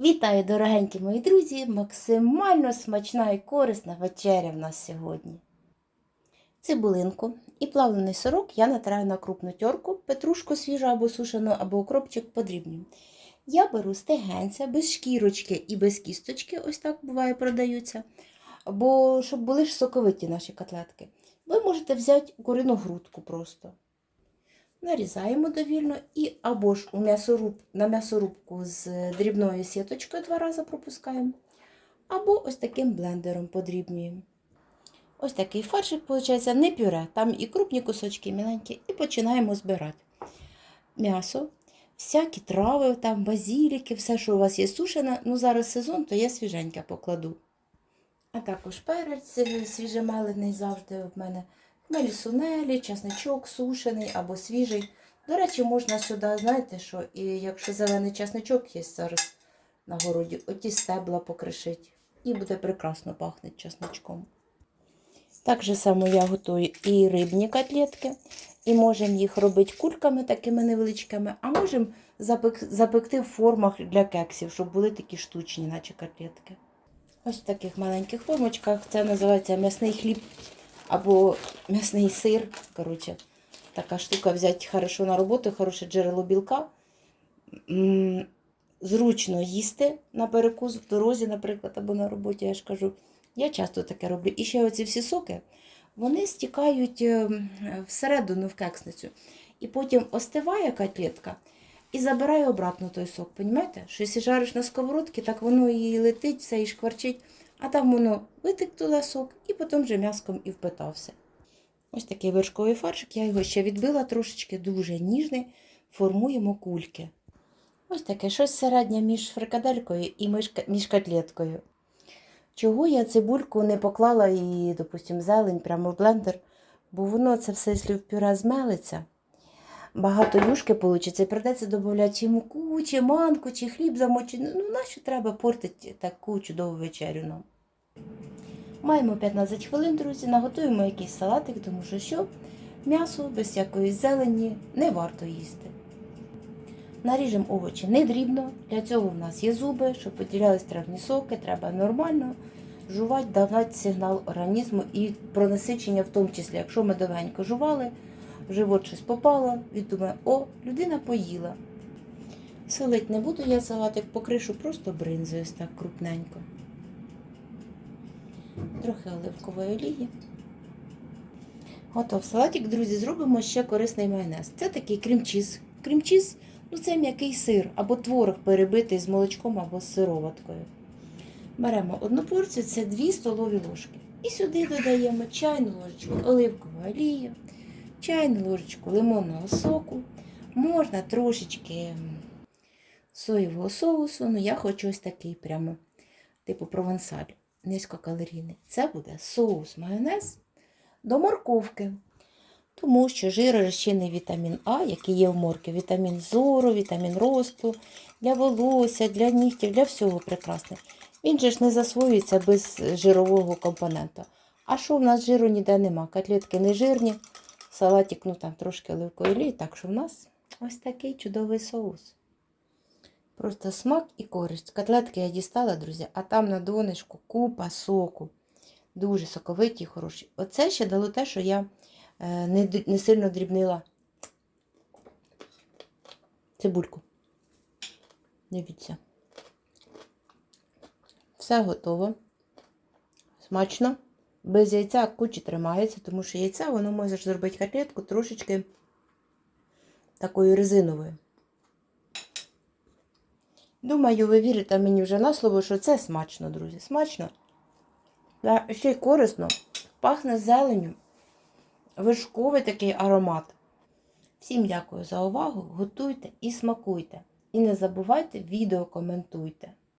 Вітаю, дорогенькі мої друзі! Максимально смачна і корисна вечеря в нас сьогодні. Цибулинку і плавлений сирок я натираю на крупну терку, петрушку свіжу або сушену, або укропчик подрібню. Я беру стегенця без шкірочки і без кісточки, ось так буває, продаються. Або щоб були ж соковиті наші котлетки. Ви можете взяти курину грудку просто. Нарізаємо довільно і або ж у м'ясоруб, на м'ясорубку з дрібною сіточкою два рази пропускаємо, або ось таким блендером подрібнюємо. Ось такий фаршик, виходить, не пюре, там і крупні кусочки, і міленькі, і починаємо збирати. М'ясо, всякі трави, там, базіліки, все, що у вас є сушене. Ну, зараз сезон, то я свіженьке покладу. А також перець свіжемелений завжди в мене. Хмелі сунелі, чесничок сушений або свіжий. До речі, можна сюди, знаєте що, і якщо зелений чесничок є зараз на городі, оті стебла покришить. І буде прекрасно пахнути чесничком. Так же само я готую і рибні котлетки, і можемо їх робити кульками такими невеличкими, а можемо запек- запекти в формах для кексів, щоб були такі штучні, наче котлетки. Ось в таких маленьких формочках. Це називається м'ясний хліб або м'ясний сир. Коротше, така штука взяти хорошо на роботу, хороше джерело білка. Зручно їсти на перекус в дорозі, наприклад, або на роботі, я ж кажу. Я часто таке роблю. І ще оці всі соки, вони стікають е, всередину в кексницю. І потім остиває котлетка і забирає обратно той сок. Понімаєте? Що якщо жариш на сковородці, так воно і летить, все і шкварчить, а там воно витик туди сок і потім вже м'яском і впитався. Ось такий вершковий фаршик, я його ще відбила трошечки, дуже ніжний, формуємо кульки. Ось таке щось середнє між фрикаделькою і між котлеткою. Чого я цибульку не поклала і, допустимо, зелень прямо в блендер, бо воно це все, якщо в пюре змелиться, багато юшки вийде, і придеться додати чи муку, чи манку, чи хліб замочений. Ну, нащо треба портити таку чудову вечерю нам? Маємо 15 хвилин, друзі, наготуємо якийсь салатик, тому що що м'ясо без всякої зелені не варто їсти. Наріжемо овочі не дрібно, для цього в нас є зуби, щоб виділялись травні соки, треба нормально жувати, давати сигнал організму і про насичення, в тому числі, якщо ми довгенько жували, в живот щось попало, він думає, о, людина поїла. Солить не буду я салатик, покришу просто бринзою так крупненько. Трохи оливкової олії. Готов салатик, друзі, зробимо ще корисний майонез. Це такий крем-чіз. Крем-чіз ну це м'який сир або творог перебитий з молочком або з сироваткою. Беремо одну порцію, це 2 столові ложки. І сюди додаємо чайну ложечку оливкової олії, чайну ложечку лимонного соку. Можна трошечки соєвого соусу. Ну, я хочу ось такий прямо, типу провансаль, низькокалорійний. Це буде соус майонез до морковки. Тому що жиророзчинний вітамін А, який є в моркві, вітамін зору, вітамін росту, для волосся, для нігтів, для всього прекрасний. Він же ж не засвоюється без жирового компонента. А що в нас жиру ніде нема? Котлетки не жирні, салатик, ну там трошки оливкової так що в нас ось такий чудовий соус. Просто смак і користь. Котлетки я дістала, друзі, а там на донечку купа соку. Дуже соковиті і хороші. Оце ще дало те, що я е, не, не сильно дрібнила цибульку. Дивіться. Все готово. Смачно. Без яйця кучі тримається, тому що яйця воно може зробити котлетку трошечки такою резиновою. Думаю, ви вірите мені вже на слово, що це смачно, друзі. Смачно. Та ще й корисно. Пахне зеленю. Вишковий такий аромат. Всім дякую за увагу. Готуйте і смакуйте. І не забувайте відео коментуйте.